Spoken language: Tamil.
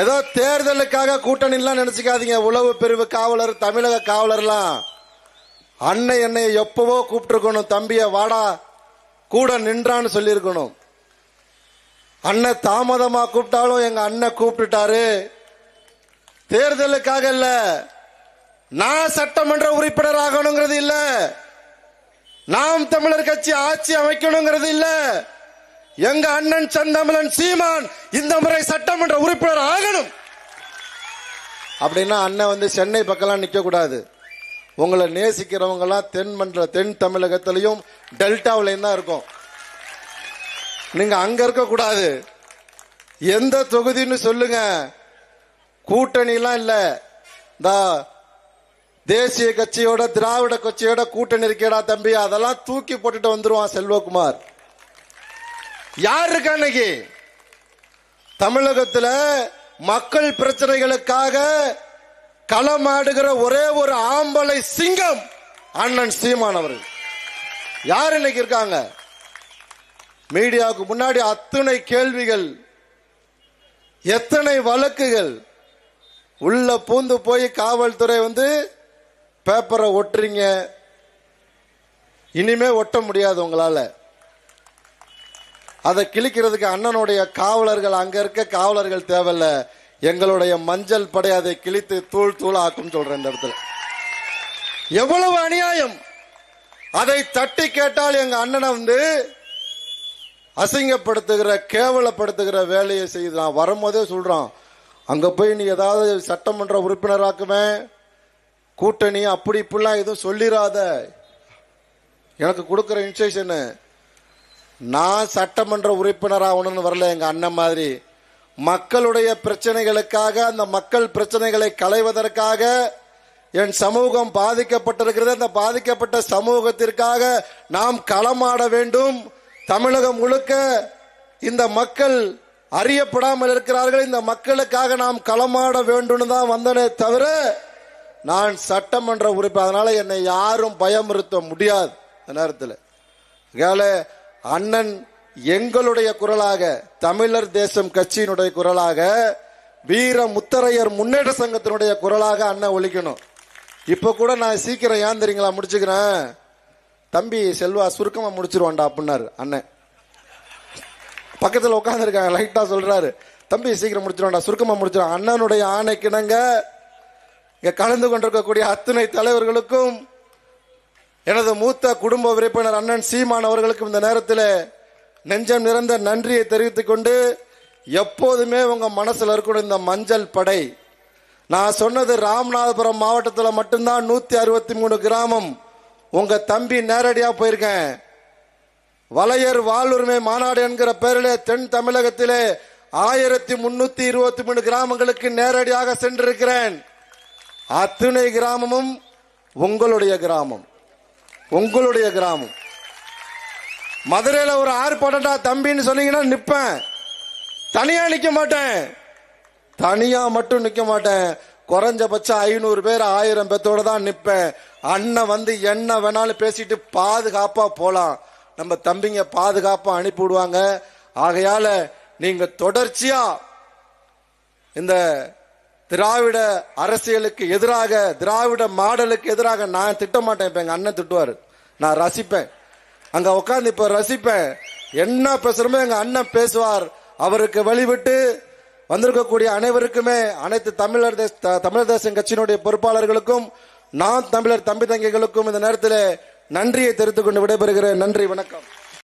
ஏதோ தேர்தலுக்காக கூட்டணிலாம் நினைச்சுக்காதீங்க. உளவு பிரிவு காவலர் தமிழக காவலர்லாம். அன்னை என்னை எப்பவோ கூப்பிட்டுருக்கணும். தம்பிய வாடா கூட நின்றான்னு சொல்லியிருக்கணும். அண்ணன் தாமதமா கூப்பிட்டாலும் எங்க அண்ணன் கூப்பிட்டுட்டாரு. தேர்தலுக்காக இல்ல நான் சட்டமன்ற உறுப்பினர் ஆகணுங்கிறது இல்ல. நாம் தமிழர் கட்சி ஆட்சி அமைக்கணுங்கிறது இல்லை. எங்க அண்ணன் செந்தமிழன் சீமான் இந்த முறை சட்டமன்ற உறுப்பினர் ஆகணும். அப்படின்னா அண்ணன் வந்து சென்னை பக்கம்லாம் நிக்க கூடாது உங்களை நேசிக்கிறவங்க எல்லாம் தென் மன்ற தென் தமிழகத்திலையும் டெல்டாவிலையும் தான் இருக்கும். நீங்க அங்க இருக்க கூடாது எந்த தொகுதின்னு சொல்லுங்க. கூட்டணிலாம் இல்ல. இந்த தேசிய கட்சியோட திராவிட கட்சியோட கூட்டணி இருக்கேடா தம்பி. அதெல்லாம் தூக்கி போட்டுட்டு வந்துருவான் செல்வகுமார். யார் இருக்கா இன்னைக்கு? தமிழகத்துல மக்கள் பிரச்சனைகளுக்காக களமாடுகிற ஒரே ஒரு ஆம்பளை சிங்கம் அண்ணன் சீமான் அவர்கள். யார் இன்னைக்கு இருக்காங்க? மீடியாவுக்கு முன்னாடி அத்தனை கேள்விகள் எத்தனை வழக்குகள் உள்ள பூந்து போய் காவல்துறை வந்து பேப்பரை ஒட்டுறீங்க. இனிமே ஒட்ட முடியாது உங்களால. அதை கிழிக்கிறதுக்கு அண்ணனுடைய காவலர்கள் அங்க இருக்க காவலர்கள் தேவையில்ல. எங்களுடைய மஞ்சள் படை அதை கிழித்து தூள் தூள் ஆக்கும் சொல்றேன் இந்த இடத்துல. எவ்வளவு அநியாயம். அதை தட்டி கேட்டால் எங்க அண்ணனை வந்து அசிங்கப்படுத்துகிற கேவலப்படுத்துகிற வேலையை செய்து வரும்போதே சொல்றான் அங்க போய் நீ ஏதாவது சட்டமன்ற உறுப்பினராக்குவேன் கூட்டணி அப்படி இப்படிலாம் எதுவும் சொல்லிடாத எனக்கு கொடுக்குற இன்ஸ்ட்ரக்ஷனு நான் சட்டமன்ற உறுப்பினர் ஆகணும்னு வரல எங்க அண்ணன் மாதிரி. மக்களுடைய பிரச்சனைகளுக்காக அந்த மக்கள் பிரச்சனைகளை களைவதற்காக என் சமூகம் பாதிக்கப்பட்டிருக்கிறது. அந்த பாதிக்கப்பட்ட சமூகத்திற்காக நாம் களமாட வேண்டும். தமிழகம் முழுக்க இந்த மக்கள் அறியப்படாமல் இருக்கிறார்கள். இந்த மக்களுக்காக நாம் களமாட வேண்டும் தான் வந்தனே தவிர நான் சட்டமன்ற உறுப்பினர். அதனால என்னை யாரும் பயமுறுத்த முடியாது. இந்த நேரத்தில். அதனால அண்ணன் எங்களுடைய குரலாக தமிழர் தேசம் கட்சியினுடைய குரலாக வீர முத்தரையர் முன்னேற்ற சங்கத்தினுடைய குரலாக அண்ணன் ஒழிக்கணும் இப்ப கூட நான் சீக்கிரம் ஏன் தெரியுங்களா முடிச்சுக்கிறேன்? தம்பி செல்வா சுருக்கமா முடிச்சிருவான்டா அப்படின்னாரு அண்ணன். பக்கத்துல உட்காந்துருக்காங்க லைட்டா சொல்றாரு. தம்பி சீக்கிரம் முடிச்சிருவான்டா சுருக்கமா முடிச்சிடும் அண்ணனுடைய ஆணைக்கிணங்க இங்க கலந்து கொண்டிருக்கக்கூடிய அத்தனை தலைவர்களுக்கும் எனது மூத்த குடும்ப உறுப்பினர் அண்ணன் சீமான் அவர்களுக்கும் இந்த நேரத்தில் நெஞ்சம் நிறந்த நன்றியை தெரிவித்துக் கொண்டு எப்போதுமே உங்கள் மனசில் இருக்கணும் இந்த மஞ்சள் படை. நான் சொன்னது ராமநாதபுரம் மாவட்டத்தில் மட்டும்தான் நூற்றி அறுபத்தி மூணு கிராமம். உங்கள் தம்பி நேரடியாக போயிருக்கேன். வளையர் வாழ்வுரிமை மாநாடு என்கிற பெயரிலே தென் தமிழகத்திலே ஆயிரத்தி முன்னூத்தி இருபத்தி மூணு கிராமங்களுக்கு நேரடியாக சென்றிருக்கிறேன். அத்துணை கிராமமும் உங்களுடைய கிராமம். உங்களுடைய கிராமம். மதுரையில் ஒரு ஆர்ப்பாட்டா தம்பின்னு சொன்னீங்கன்னா நிற்பேன் தனியாக நிற்க மாட்டேன். தனியாக மட்டும் நிற்க மாட்டேன். குறைஞ்சபட்சம் ஐநூறு பேர் ஆயிரம் பேர்த்தோட தான் நிற்பேன் அண்ணன் வந்து என்ன வேணாலும் பேசிட்டு பாதுகாப்பாக போகலாம் நம்ம தம்பிங்க பாதுகாப்பாக அனுப்பி விடுவாங்க. ஆகையால் நீங்கள் தொடர்ச்சியாக இந்த திராவிட அரசியலுக்கு எதிராக திராவிட மாடலுக்கு எதிராக நான் திட்ட மாட்டேன் இப்போ எங்க அண்ணன் திட்டுவாரு. நான் ரசிப்பேன். அங்க உட்காந்து இப்ப ரசிப்பேன். என்ன பேசுறமோ எங்க அண்ணன் பேசுவார். அவருக்கு வழிவிட்டு வந்திருக்கக்கூடிய அனைவருக்குமே அனைத்து தமிழர் தேச த- தமிழர் தேசம் கட்சியினுடைய பொறுப்பாளர்களுக்கும் நான் தமிழர் தம்பி தங்கைகளுக்கும் இந்த நேரத்தில் நன்றியை தெரிவித்துக் கொண்டு விடைபெறுகிறேன். நன்றி வணக்கம்.